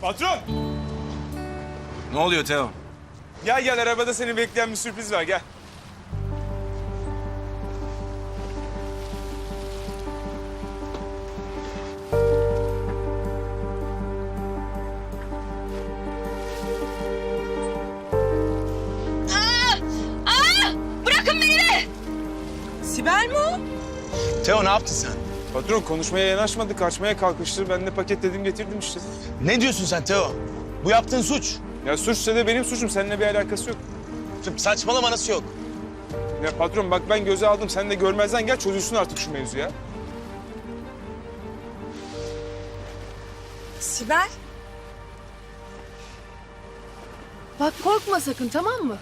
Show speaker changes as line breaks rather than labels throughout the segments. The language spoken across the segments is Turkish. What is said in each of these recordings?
Patron!
Ne oluyor Teo?
Gel gel arabada seni bekleyen bir sürpriz var gel. Patron konuşmaya yanaşmadı, kaçmaya kalkıştı. Ben de paketledim getirdim işte.
Ne diyorsun sen Teo? Bu yaptığın suç.
Ya suçsa da benim suçum. Seninle bir alakası yok.
Saçmalama nasıl yok?
Ya patron bak ben göze aldım. Sen de görmezden gel çözülsün artık şu mevzu ya.
Sibel?
Bak korkma sakın tamam mı?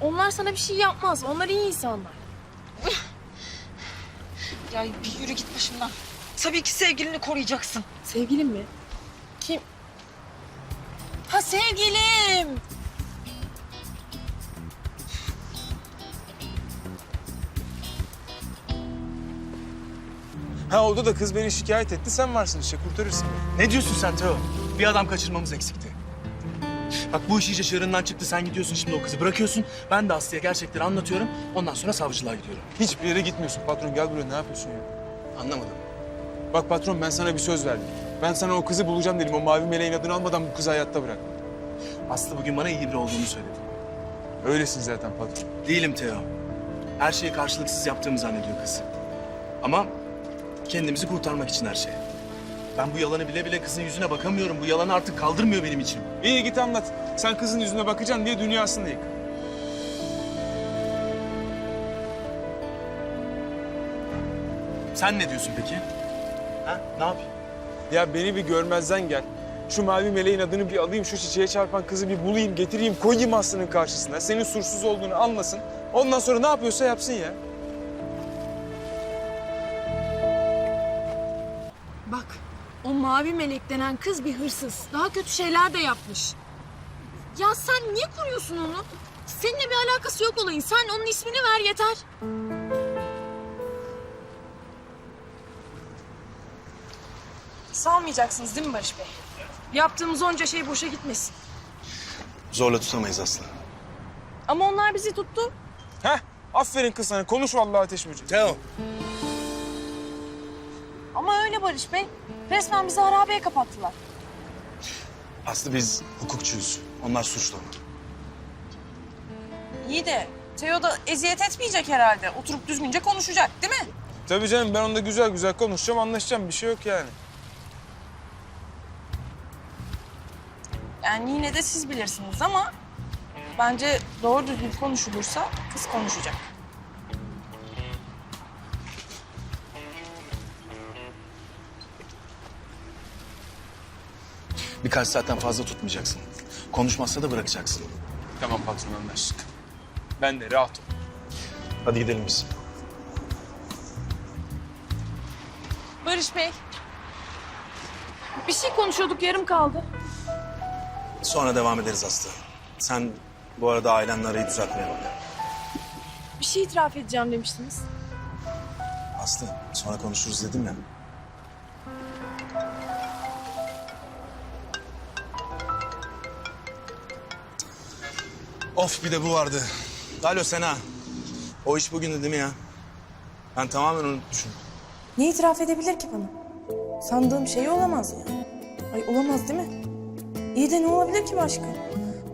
Onlar sana bir şey yapmaz. Onlar iyi insanlar.
Ya bir yürü git başımdan. Tabii ki sevgilini koruyacaksın.
Sevgilim mi? Kim? Ha sevgilim.
Ha oldu da kız beni şikayet etti. Sen varsın işte kurtarırsın.
Ne diyorsun sen Teo? Bir adam kaçırmamız eksikti. Bak bu iş iyice çığırından çıktı. Sen gidiyorsun şimdi o kızı bırakıyorsun. Ben de Aslı'ya gerçekleri anlatıyorum. Ondan sonra savcılığa gidiyorum.
Hiçbir yere gitmiyorsun patron. Gel buraya ne yapıyorsun ya?
Anlamadım.
Bak patron ben sana bir söz verdim. Ben sana o kızı bulacağım dedim. O mavi meleğin adını almadan bu kızı hayatta bırak.
Aslı bugün bana iyi biri olduğunu söyledi.
Öylesin zaten patron.
Değilim Teo. Her şeyi karşılıksız yaptığımı zannediyor kız. Ama kendimizi kurtarmak için her şey. Ben bu yalanı bile bile kızın yüzüne bakamıyorum. Bu yalanı artık kaldırmıyor benim içim.
İyi git anlat. Sen kızın yüzüne bakacaksın diye dünyasını yık.
Sen ne diyorsun peki? Ha? Ne yapayım?
Ya beni bir görmezden gel. Şu mavi meleğin adını bir alayım, şu çiçeğe çarpan kızı bir bulayım, getireyim, koyayım Aslı'nın karşısına. Senin suçsuz olduğunu anlasın. Ondan sonra ne yapıyorsa yapsın ya.
Bak o mavi melek denen kız bir hırsız. Daha kötü şeyler de yapmış. Ya sen niye koruyorsun onu? Seninle bir alakası yok olayın. Sen onun ismini ver yeter.
Salmayacaksınız değil mi Barış Bey? Yaptığımız onca şey boşa gitmesin.
Zorla tutamayız Aslı.
Ama onlar bizi tuttu.
Heh, aferin kız sana. Konuş vallahi ateş böceği.
Teo.
Ama öyle Barış Bey. Resmen bizi harabeye kapattılar.
Aslı biz hukukçuyuz. Onlar suçlu.
İyi de Teo da eziyet etmeyecek herhalde. Oturup düzgünce konuşacak değil mi?
Tabii canım ben onunla güzel güzel konuşacağım, anlaşacağım. Bir şey yok yani.
Yani yine de siz bilirsiniz ama... Bence doğru düzgün konuşulursa kız konuşacak.
Birkaç saatten fazla tutmayacaksın. Konuşmazsa da bırakacaksın.
Tamam patron anlaştık. Ben de rahat ol.
Hadi gidelim biz.
Barış Bey,
Bir şey konuşuyorduk yarım kaldı.
Sonra devam ederiz Aslı. Sen bu arada ailenle arayı düzeltmeye bak.
Bir şey itiraf edeceğim demiştiniz.
Aslı sonra konuşuruz dedim ya. Of bir de bu vardı. Alo Sena. O iş bugündü değil mi ya? Ben tamamen unutmuşum.
Ne itiraf edebilir ki bana? Sandığım şey olamaz ya. Ay olamaz değil mi? İyi de ne olabilir ki başka?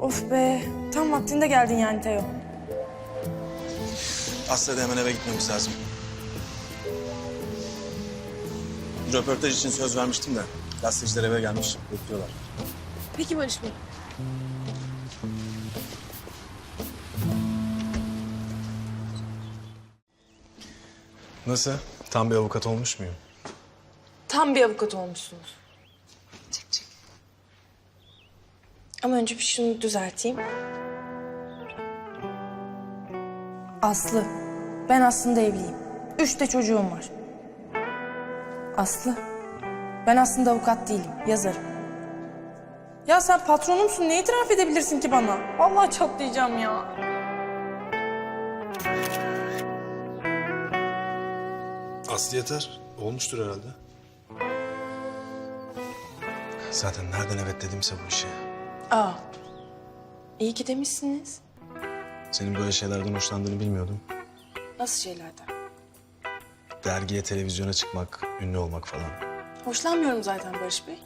Of be, tam vaktinde geldin yani Teo.
Aslı'ya da hemen eve gitmemiz lazım. Röportaj için söz vermiştim de. Gazeteciler eve gelmiş. Bekliyorlar.
Peki Barış Bey.
Nasıl? Tam bir avukat olmuş muyum?
Tam bir avukat olmuşsunuz. Çık çık. Ama önce bir şunu düzelteyim. Aslı, ben aslında evliyim. Üç de çocuğum var. Aslı, ben aslında avukat değilim, yazarım. Ya sen patronumsun, ne itiraf edebilirsin ki bana? Vallahi çatlayacağım ya.
Aslı yeter. Olmuştur herhalde.
Zaten nereden evet dedimse bu işe.
Aa, iyi ki demişsiniz.
Senin böyle şeylerden hoşlandığını bilmiyordum.
Nasıl şeylerden?
Dergiye, televizyona çıkmak, ünlü olmak falan.
Hoşlanmıyorum zaten Barış Bey.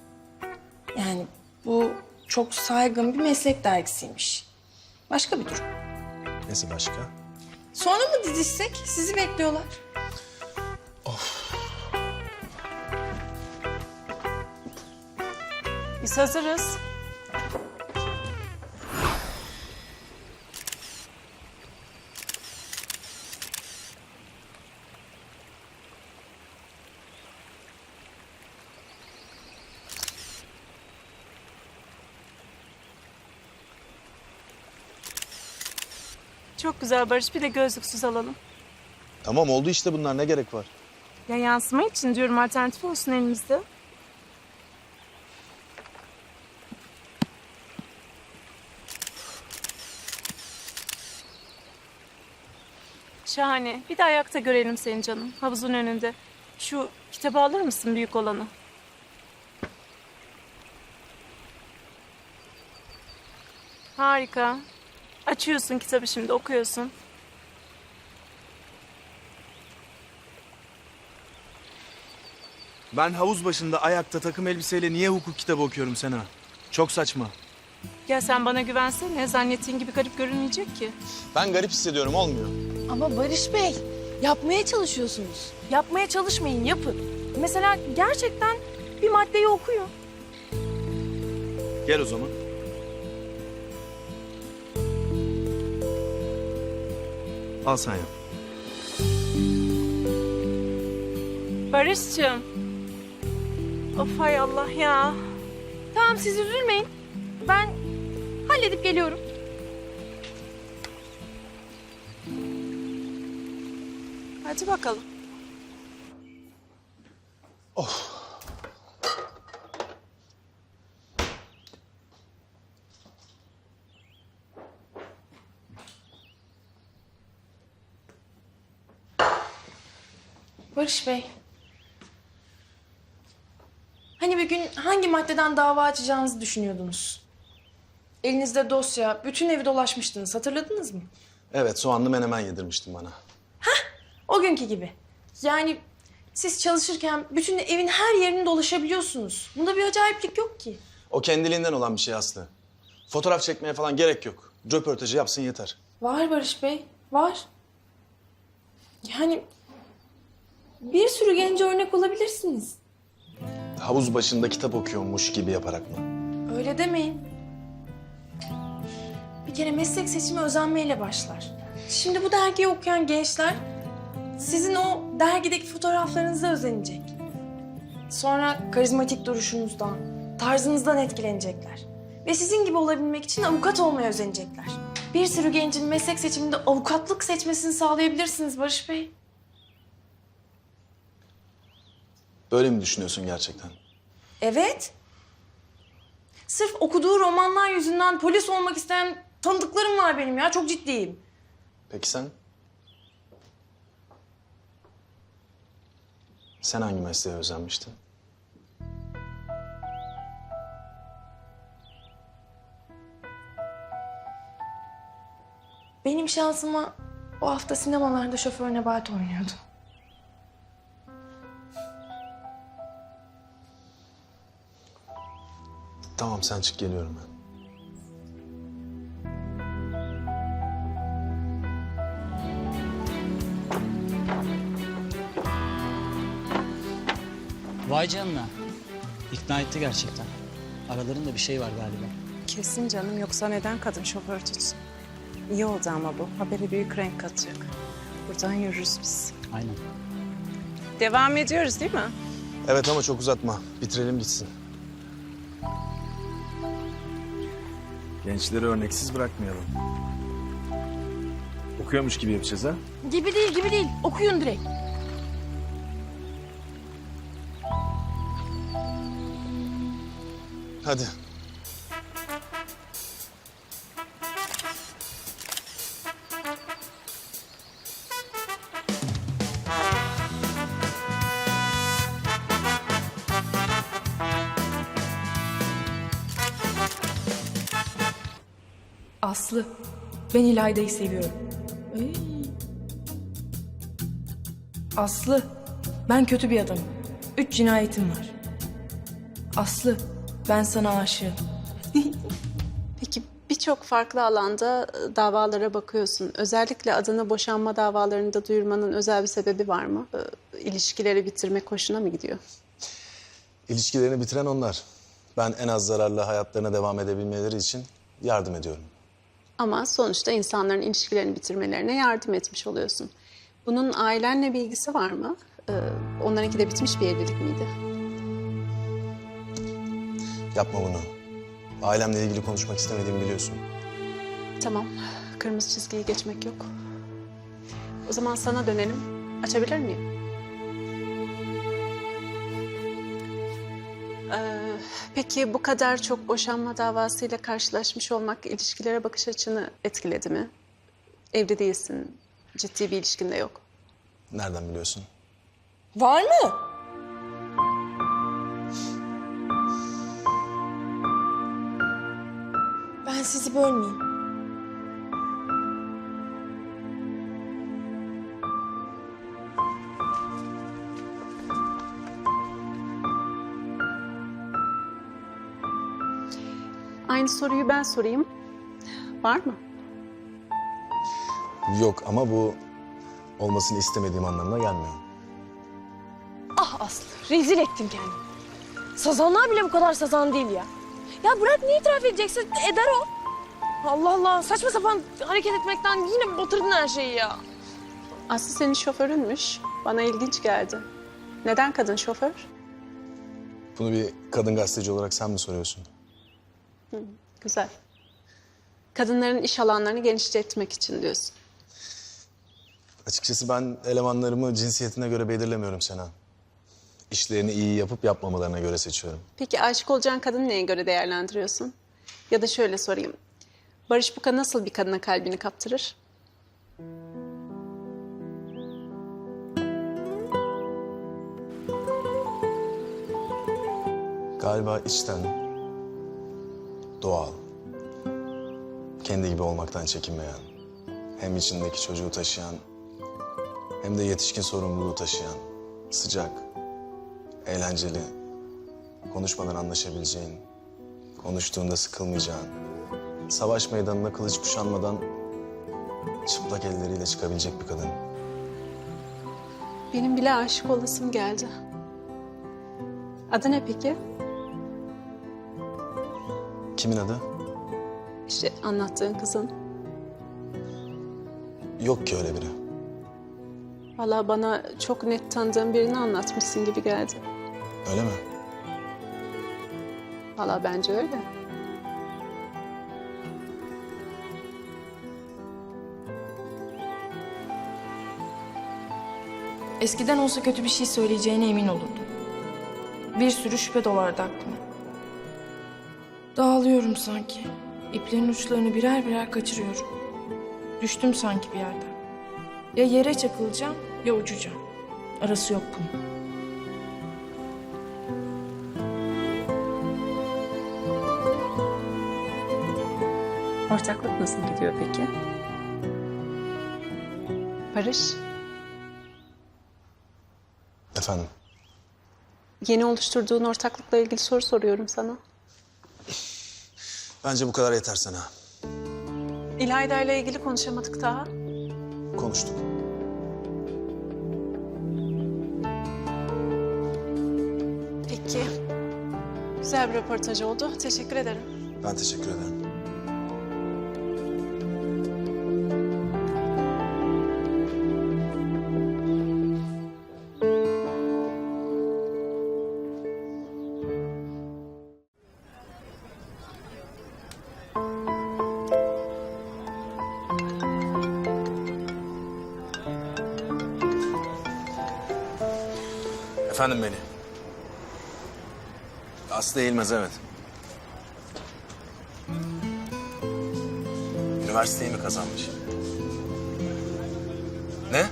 Yani bu çok saygın bir meslek dergisiymiş. Başka bir durum.
Nesi başka?
Sonra mı didişsek? Sizi bekliyorlar.
Biz hazırız. Çok güzel Barış. Bir de gözlüksüz alalım.
Tamam oldu işte bunlar ne gerek var?
Ya yansıma için diyorum alternatif olsun elimizde. Şahane. Bir de ayakta görelim seni canım. Havuzun önünde. Şu kitabı alır mısın büyük olanı? Harika. Açıyorsun kitabı şimdi okuyorsun.
Ben havuz başında ayakta takım elbiseyle niye hukuk kitabı okuyorum Sena? Çok saçma.
Ya sen bana güvensene. Zannettiğin gibi garip görünmeyecek ki.
Ben garip hissediyorum olmuyor.
Ama Barış Bey, yapmaya çalışıyorsunuz.
Yapmaya çalışmayın, yapın. Mesela gerçekten bir maddeyi okuyun.
Gel o zaman. Al sen yap.
Barış'cığım. Of hay Allah ya. Tamam siz üzülmeyin. Ben halledip geliyorum. Hadi bakalım.
Barış Bey. Hani bir gün hangi maddeden dava açacağınızı düşünüyordunuz? Elinizde dosya, bütün evi dolaşmıştınız. Hatırladınız mı?
Evet soğanlı menemen yedirmiştin bana.
O günkü gibi. Yani siz çalışırken bütün evin her yerini dolaşabiliyorsunuz. Bunda bir acayiplik yok ki.
O kendiliğinden olan bir şey Aslı. Fotoğraf çekmeye falan gerek yok. Röportajı yapsın yeter.
Var Barış Bey, var. Yani bir sürü gence örnek olabilirsiniz.
Havuz başında kitap okuyormuş gibi yaparak mı?
Öyle demeyin. Bir kere meslek seçimi özenmeyle başlar. Şimdi bu dergiyi okuyan gençler sizin o dergideki fotoğraflarınıza özenecek. Sonra karizmatik duruşunuzdan, tarzınızdan etkilenecekler. Ve sizin gibi olabilmek için avukat olmaya özenecekler. Bir sürü gencin meslek seçiminde avukatlık seçmesini sağlayabilirsiniz Barış Bey.
Böyle mi düşünüyorsun gerçekten?
Evet. Sırf okuduğu romanlar yüzünden polis olmak isteyen tanıdıklarım var benim ya. Çok ciddiyim.
Peki sen? Sen hangi mesleğe özenmiştin?
Benim şansıma o hafta sinemalarda şoför Nebahat oynuyordu.
Tamam sen çık geliyorum ben.
Vay canına. İkna etti gerçekten. Aralarında bir şey var galiba.
Kesin canım yoksa neden kadın şoför tutsun? İyi oldu ama bu. Habere büyük renk katacak. Buradan yürürüz biz.
Aynen.
Devam ediyoruz değil mi?
Evet ama çok uzatma. Bitirelim gitsin. Gençleri örneksiz bırakmayalım. Okuyormuş gibi yapacağız ha?
Gibi değil, gibi değil. Okuyun direkt.
Hadi.
Ben İlayda'yı seviyorum. Ay. Aslı, ben kötü bir adamım. Üç cinayetim var. Aslı, ben sana aşığım.
Peki birçok farklı alanda e, davalara bakıyorsun. Özellikle adına boşanma davalarında duyurmanın özel bir sebebi var mı? İlişkileri bitirmek hoşuna mı gidiyor?
İlişkilerini bitiren onlar. Ben en az zararla hayatlarına devam edebilmeleri için yardım ediyorum.
Ama sonuçta insanların ilişkilerini bitirmelerine yardım etmiş oluyorsun. Bunun ailenle bir ilgisi var mı? Ee, onlarınki de bitmiş bir evlilik miydi?
Yapma bunu. Ailemle ilgili konuşmak istemediğimi biliyorsun.
Tamam, kırmızı çizgiyi geçmek yok. O zaman sana dönelim. Açabilir miyim? Ee, peki bu kadar çok boşanma davasıyla karşılaşmış olmak ilişkilere bakış açını etkiledi mi? Evli değilsin, ciddi bir ilişkin de yok.
Nereden biliyorsun?
Var mı? Ben sizi bölmeyeyim.
Aynı soruyu ben sorayım. Var mı?
Yok ama bu olmasını istemediğim anlamına gelmiyor.
Ah Aslı rezil ettin kendini. Sazanlar bile bu kadar sazan değil ya. Ya bırak ne itiraf edeceksin eder o. Allah Allah saçma sapan hareket etmekten yine batırdın her şeyi ya.
Aslı senin şoförünmüş. Bana ilginç geldi. Neden kadın şoför?
Bunu bir kadın gazeteci olarak sen mi soruyorsun?
Güzel. Kadınların iş alanlarını genişletmek için diyorsun.
Açıkçası ben elemanlarımı cinsiyetine göre belirlemiyorum Sena. İşlerini iyi yapıp yapmamalarına göre seçiyorum.
Peki aşık olacağın kadını neye göre değerlendiriyorsun? Ya da şöyle sorayım. Barış Buka nasıl bir kadına kalbini kaptırır?
Galiba içten, doğal, kendi gibi olmaktan çekinmeyen, hem içindeki çocuğu taşıyan, hem de yetişkin sorumluluğu taşıyan, sıcak, eğlenceli, konuşmadan anlaşabileceğin, konuştuğunda sıkılmayacağın, savaş meydanına kılıç kuşanmadan çıplak elleriyle çıkabilecek bir kadın.
Benim bile aşık olasım geldi. Adı ne peki?
Kimin adı?
İşte anlattığın kızın.
Yok ki öyle biri.
Vallahi bana çok net tanıdığım birini anlatmışsın gibi geldi.
Öyle mi?
Vallahi bence öyle.
Eskiden olsa kötü bir şey söyleyeceğine emin olurdum. Bir sürü şüphe dolardı aklıma. Dağılıyorum sanki. İplerin uçlarını birer birer kaçırıyorum. Düştüm sanki bir yerden. Ya yere çakılacağım ya uçacağım. Arası yok bunun.
Ortaklık nasıl gidiyor peki? Barış,
Efendim?
yeni oluşturduğun ortaklıkla ilgili soru soruyorum sana.
Bence bu kadar yeter sana.
İlayda ile ilgili konuşamadık daha.
Konuştuk.
Peki. Güzel bir röportaj oldu. Teşekkür ederim.
Ben teşekkür ederim. Efendim beni. Aslı Eğilmez evet. Üniversiteyi mi kazanmış? Ne?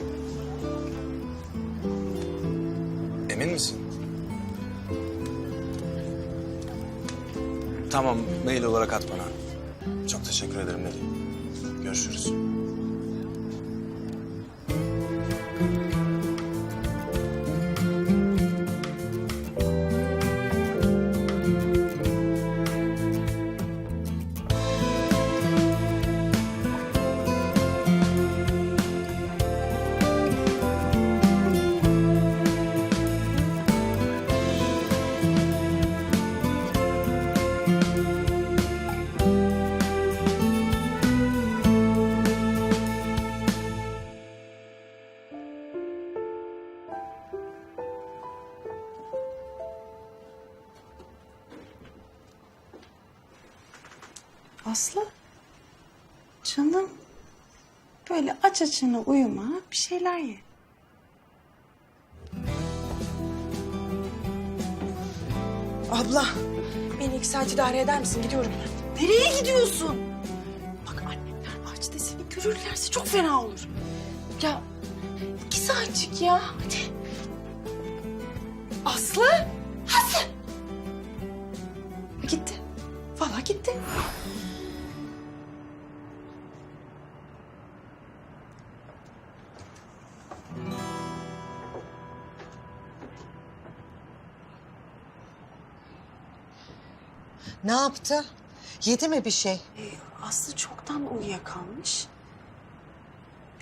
Emin misin? Tamam, mail olarak at bana. Çok teşekkür ederim Melih. Görüşürüz.
Aslı. Canım. Böyle aç açına uyuma, bir şeyler ye.
Abla, beni iki saat idare eder misin? Gidiyorum ben. Nereye gidiyorsun? Bak annemler bahçede seni görürlerse çok fena olur. Ya iki saatçik ya. Hadi. Aslı? Aslı! Gitti. Vallahi gitti.
Ne yaptı? Yedi mi bir şey?
Aslı çoktan uyuyakalmış.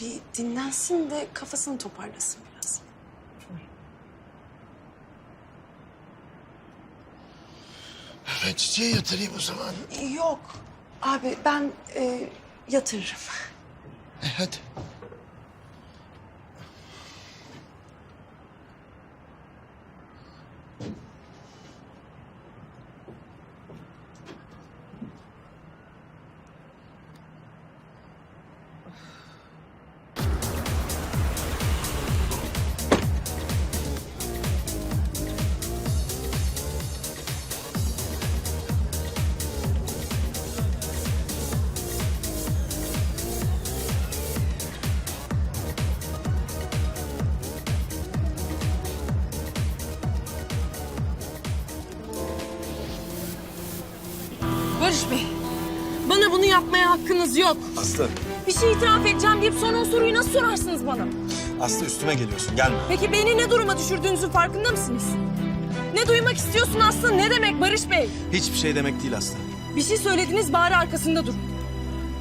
Bir dinlensin de kafasını toparlasın biraz.
Ben çiçeğe yatırayım o zaman.
Yok. Abi ben e, yatırırım.
E, hadi.
Barış Bey, bana bunu yapmaya hakkınız yok.
Aslı,
Bir şey itiraf edeceğim deyip sonra o soruyu nasıl sorarsınız bana?
Aslı üstüme geliyorsun. Gelme.
Peki beni ne duruma düşürdüğünüzün farkında mısınız? Ne duymak istiyorsun Aslı? Ne demek Barış Bey?
Hiçbir şey demek değil Aslı.
Bir şey söylediniz bari arkasında durun.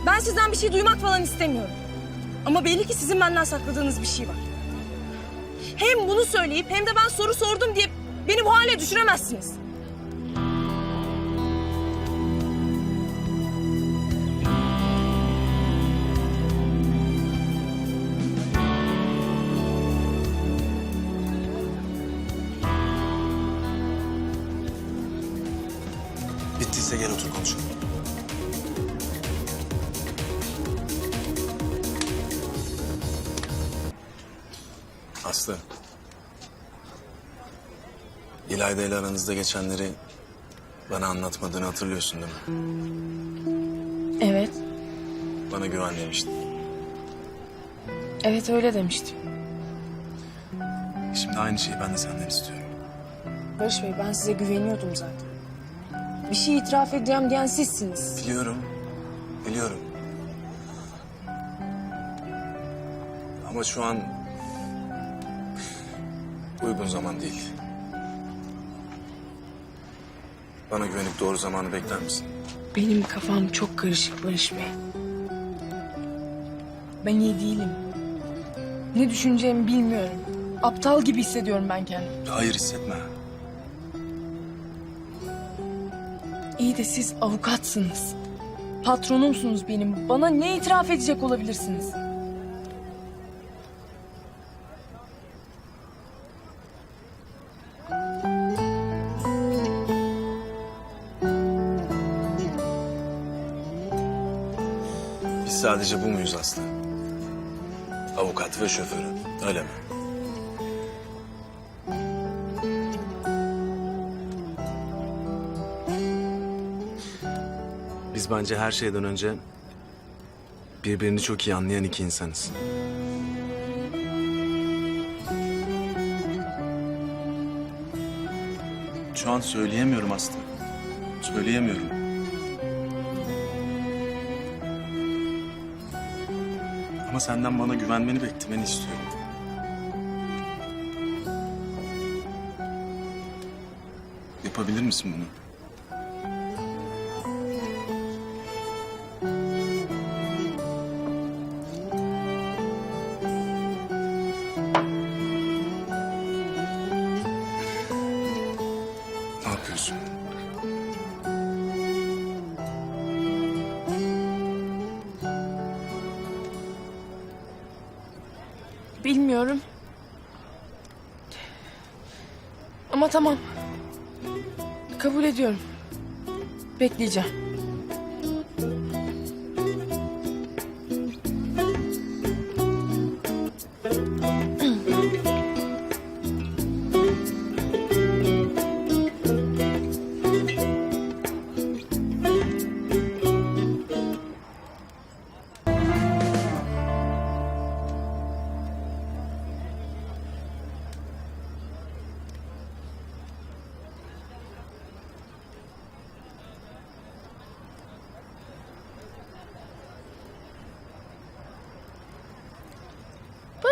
Ben sizden bir şey duymak falan istemiyorum. Ama belli ki sizin benden sakladığınız bir şey var. Hem bunu söyleyip hem de ben soru sordum diye beni bu hale düşüremezsiniz.
İle aranızda geçenleri bana anlatmadığını hatırlıyorsun değil mi?
Evet,
Bana güven demiştin.
evet öyle demiştim.
Şimdi aynı şeyi ben de senden istiyorum.
Barış Bey ben size güveniyordum zaten. Bir şey itiraf edeceğim diyen sizsiniz.
Biliyorum. Biliyorum. Ama şu an uygun zaman değil. Bana güvenip doğru zamanı bekler misin?
Benim kafam çok karışık Barış Bey. Ben iyi değilim. Ne düşüneceğimi bilmiyorum. Aptal gibi hissediyorum ben kendimi.
Hayır hissetme.
İyi de siz avukatsınız. Patronumsunuz benim. Bana ne itiraf edecek olabilirsiniz?
Biz sadece bu muyuz Aslı? Avukat ve şoförü. Öyle mi? Biz bence her şeyden önce birbirini çok iyi anlayan iki insanız. Şu an söyleyemiyorum Aslı. Söyleyemiyorum. Ama senden bana güvenmeni beklemeni istiyorum. Yapabilir misin bunu?
Bilmiyorum. Ama tamam. Kabul ediyorum. Bekleyeceğim.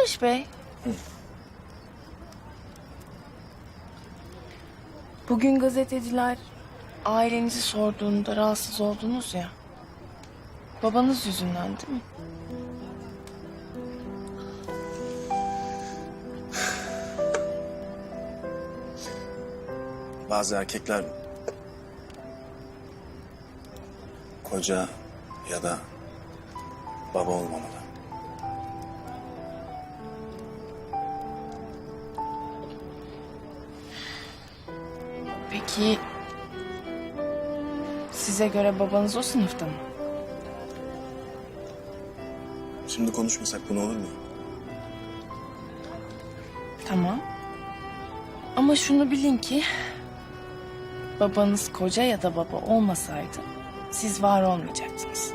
Barış Bey. Bugün gazeteciler ailenizi sorduğunda rahatsız oldunuz ya. Babanız yüzünden değil mi?
Bazı erkekler koca ya da baba olmamalı.
Peki size göre babanız o sınıfta mı?
Şimdi konuşmasak bunu olur mu?
Tamam. Ama şunu bilin ki babanız koca ya da baba olmasaydı siz var olmayacaktınız.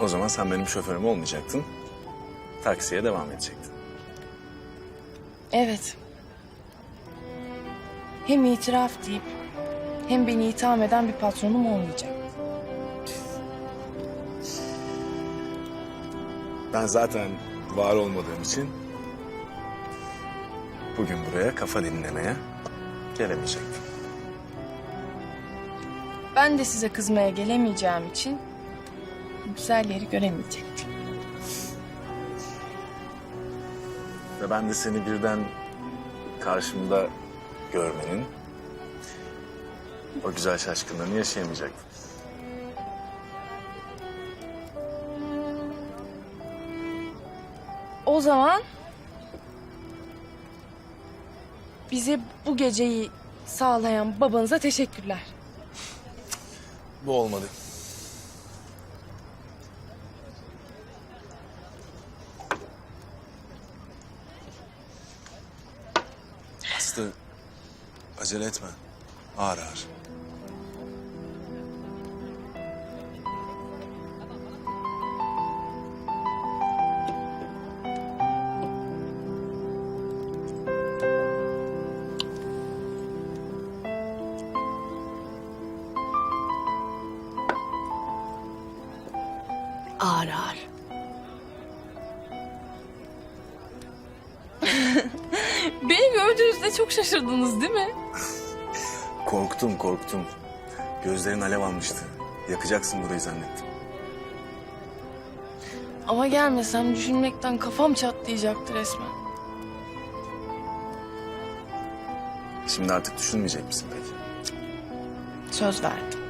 O zaman sen benim şoförüm olmayacaktın. Taksiye devam edecektin.
Evet. Hem itiraf deyip hem beni itham eden bir patronum olmayacak.
Ben zaten var olmadığım için bugün buraya kafa dinlemeye gelemeyecektim.
Ben de size kızmaya gelemeyeceğim için güzel yeri göremeyecektim.
Ve ben de seni birden karşımda görmenin o güzel şaşkınlığını yaşayamayacaktım.
O zaman bize bu geceyi sağlayan babanıza teşekkürler.
Bu olmadı. Aslı acele etme. Ağır ağır.
Çok şaşırdınız değil mi?
Korktum korktum. Gözlerin alev almıştı. Yakacaksın burayı zannettim.
Ama gelmesem düşünmekten kafam çatlayacaktı resmen.
Şimdi artık düşünmeyecek misin peki?
Söz verdim.